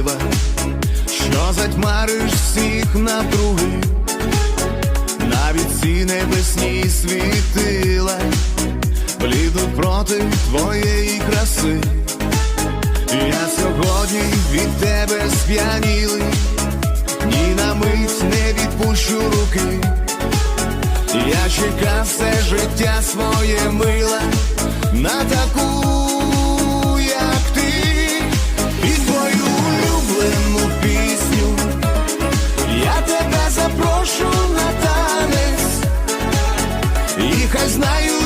дива, що затьмариш всіх навкруги, навіть ці небесні світила, блідуть проти твоєї краси. Я сьогодні від тебе сп'янілий, ні на мить не відпущу руки. Я чекав все життя своє мила, хай знаю.